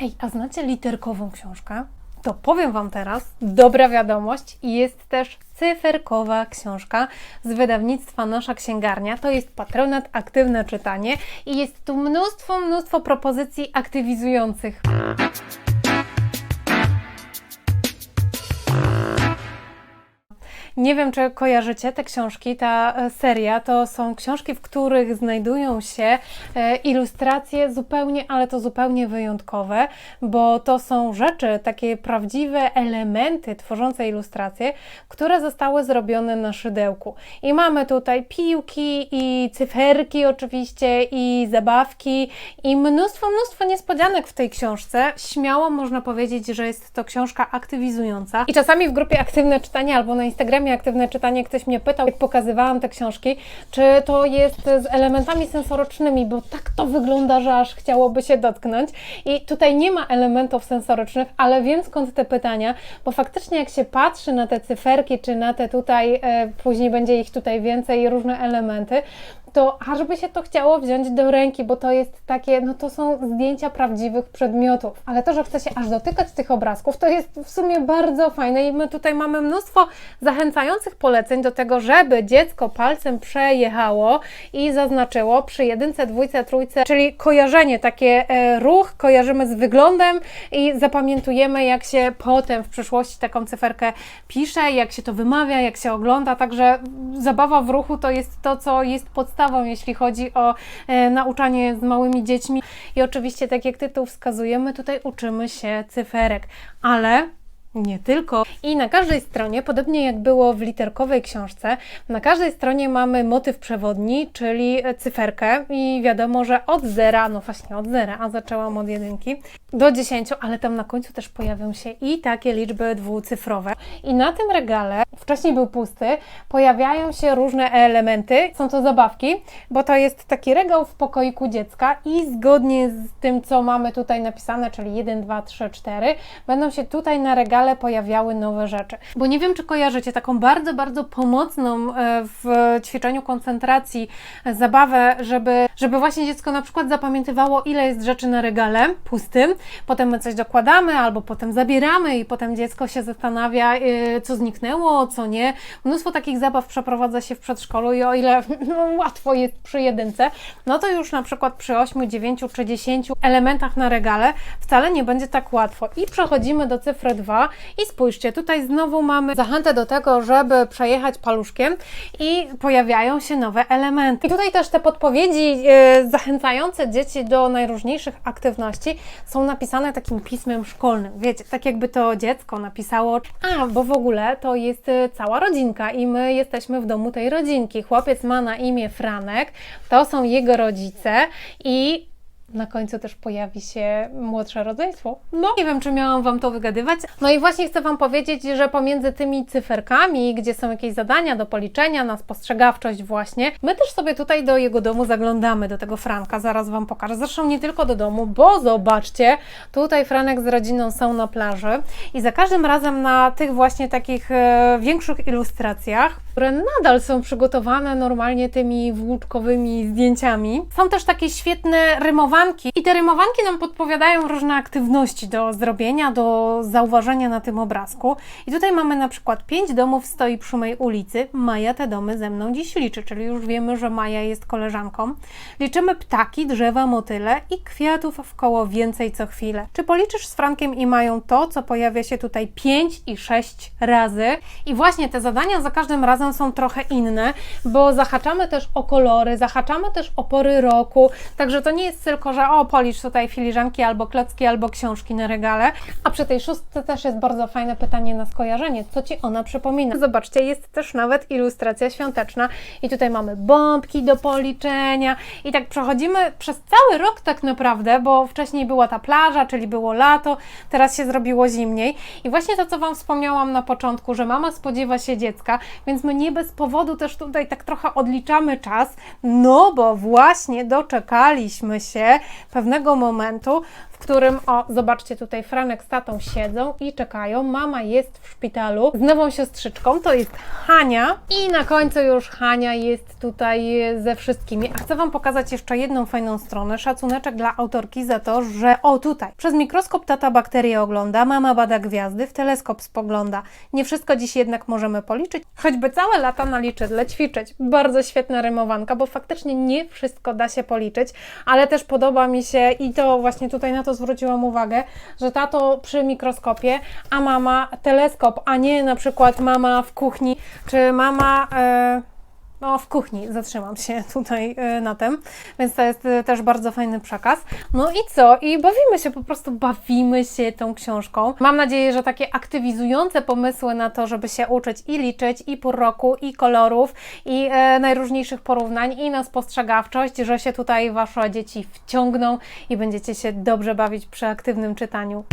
Ej, a znacie literkową książkę? To powiem Wam teraz, dobra wiadomość, jest też cyferkowa książka z wydawnictwa Nasza Księgarnia. To jest patronat Aktywne Czytanie i jest tu mnóstwo, mnóstwo propozycji aktywizujących. Nie wiem, czy kojarzycie te książki, ta e, seria. To są książki, w których znajdują się e, ilustracje zupełnie, ale to zupełnie wyjątkowe, bo to są rzeczy, takie prawdziwe elementy tworzące ilustracje, które zostały zrobione na szydełku. I mamy tutaj piłki i cyferki oczywiście i zabawki i mnóstwo, mnóstwo niespodzianek w tej książce. Śmiało można powiedzieć, że jest to książka aktywizująca. I czasami w grupie Aktywne Czytanie albo na Instagramie Aktywne Czytanie ktoś mnie pytał, jak pokazywałam te książki, czy to jest z elementami sensorycznymi, bo tak to wygląda, że aż chciałoby się dotknąć. I tutaj nie ma elementów sensorycznych, ale wiem skąd te pytania, bo faktycznie jak się patrzy na te cyferki, czy na te tutaj, e, później będzie ich tutaj więcej różne elementy, to aż by się to chciało wziąć do ręki, bo to jest takie, no to są zdjęcia prawdziwych przedmiotów. Ale to, że chce się aż dotykać tych obrazków, to jest w sumie bardzo fajne i my tutaj mamy mnóstwo zachęcających poleceń do tego, żeby dziecko palcem przejechało i zaznaczyło przy jedynce, dwójce, trójce, czyli kojarzenie, takie e, ruch kojarzymy z wyglądem i zapamiętujemy, jak się potem w przyszłości taką cyferkę pisze, jak się to wymawia, jak się ogląda, także zabawa w ruchu to jest to, co jest podstawą, jeśli chodzi o e, nauczanie z małymi dziećmi. I oczywiście, tak jak tytuł wskazuje, my tutaj uczymy się cyferek, ale nie tylko. I na każdej stronie, podobnie jak było w literkowej książce, na każdej stronie mamy motyw przewodni, czyli cyferkę i wiadomo, że od zera, no właśnie od zera, a zaczęłam od jedynki, do 10, ale tam na końcu też pojawią się i takie liczby dwucyfrowe. I na tym regale, wcześniej był pusty, pojawiają się różne elementy. Są to zabawki, bo to jest taki regał w pokoiku dziecka i zgodnie z tym, co mamy tutaj napisane, czyli 1, 2, 3, 4, będą się tutaj na regale pojawiały nowe rzeczy. Bo nie wiem, czy kojarzycie taką bardzo, bardzo pomocną e, w ćwiczeniu koncentracji zabawę, żeby, żeby właśnie dziecko na przykład zapamiętywało, ile jest rzeczy na regale pustym, potem my coś dokładamy, albo potem zabieramy i potem dziecko się zastanawia, e, co zniknęło, co nie. Mnóstwo takich zabaw przeprowadza się w przedszkolu i o ile no, łatwo jest przy jedynce, no to już na przykład przy 8, 9 czy 10 elementach na regale wcale nie będzie tak łatwo. I przechodzimy do cyfry 2 i spójrzcie, tutaj znowu mamy zachętę do tego, żeby przejechać paluszkiem i pojawiają się nowe elementy. I tutaj też te podpowiedzi e, zachęcające dzieci do najróżniejszych aktywności są napisane takim pismem szkolnym. Wiecie, tak jakby to dziecko napisało, a bo w ogóle to jest e, cała rodzinka i my jesteśmy w domu tej rodzinki. Chłopiec ma na imię Franek, to są jego rodzice i na końcu też pojawi się młodsze rodzeństwo. No, nie wiem, czy miałam Wam to wygadywać. No i właśnie chcę Wam powiedzieć, że pomiędzy tymi cyferkami, gdzie są jakieś zadania do policzenia, na spostrzegawczość właśnie, my też sobie tutaj do jego domu zaglądamy, do tego Franka. Zaraz Wam pokażę. Zresztą nie tylko do domu, bo zobaczcie, tutaj Franek z rodziną są na plaży i za każdym razem na tych właśnie takich e, większych ilustracjach, które nadal są przygotowane normalnie tymi włóczkowymi zdjęciami, są też takie świetne rymowanki i te rymowanki nam podpowiadają różne aktywności do zrobienia, do zauważenia na tym obrazku. I tutaj mamy na przykład pięć domów stoi przy mojej ulicy. Maja te domy ze mną dziś liczy, czyli już wiemy, że Maja jest koleżanką. Liczymy ptaki, drzewa, motyle i kwiatów w koło więcej co chwilę. Czy policzysz z Frankiem i Mają to, co pojawia się tutaj 5 i 6 razy? I właśnie te zadania za każdym razem są trochę inne, bo zahaczamy też o kolory, zahaczamy też o pory roku, także to nie jest tylko, że o, policz tutaj filiżanki albo klocki, albo książki na regale. A przy tej szóstce też jest bardzo fajne pytanie na skojarzenie, co Ci ona przypomina. Zobaczcie, jest też nawet ilustracja świąteczna i tutaj mamy bombki do policzenia i tak przechodzimy przez cały rok tak naprawdę, bo wcześniej była ta plaża, czyli było lato, teraz się zrobiło zimniej i właśnie to, co Wam wspomniałam na początku, że mama spodziewa się dziecka, więc my nie bez powodu też tutaj tak trochę odliczamy czas, no bo właśnie doczekaliśmy się pewnego momentu, w którym, o, zobaczcie tutaj, Franek z tatą siedzą i czekają. Mama jest w szpitalu z nową siostrzyczką, to jest Hania. I na końcu już Hania jest tutaj ze wszystkimi. A chcę Wam pokazać jeszcze jedną fajną stronę. Szacuneczek dla autorki za to, że o tutaj, przez mikroskop tata bakterie ogląda, mama bada gwiazdy, w teleskop spogląda. Nie wszystko dziś jednak możemy policzyć, choćby całe lata na liczydle ćwiczyć. Bardzo świetna rymowanka, bo faktycznie nie wszystko da się policzyć, ale też podoba mi się i to właśnie tutaj na zwróciłam uwagę, że tato przy mikroskopie, a mama teleskop, a nie na przykład mama w kuchni, czy mama... E, no, w kuchni zatrzymam się tutaj y, na tym, więc to jest y, też bardzo fajny przekaz. No i co? I bawimy się, po prostu bawimy się tą książką. Mam nadzieję, że takie aktywizujące pomysły na to, żeby się uczyć i liczyć, i pór roku, i kolorów, i e, najróżniejszych porównań, i na spostrzegawczość, że się tutaj Wasze dzieci wciągną i będziecie się dobrze bawić przy aktywnym czytaniu.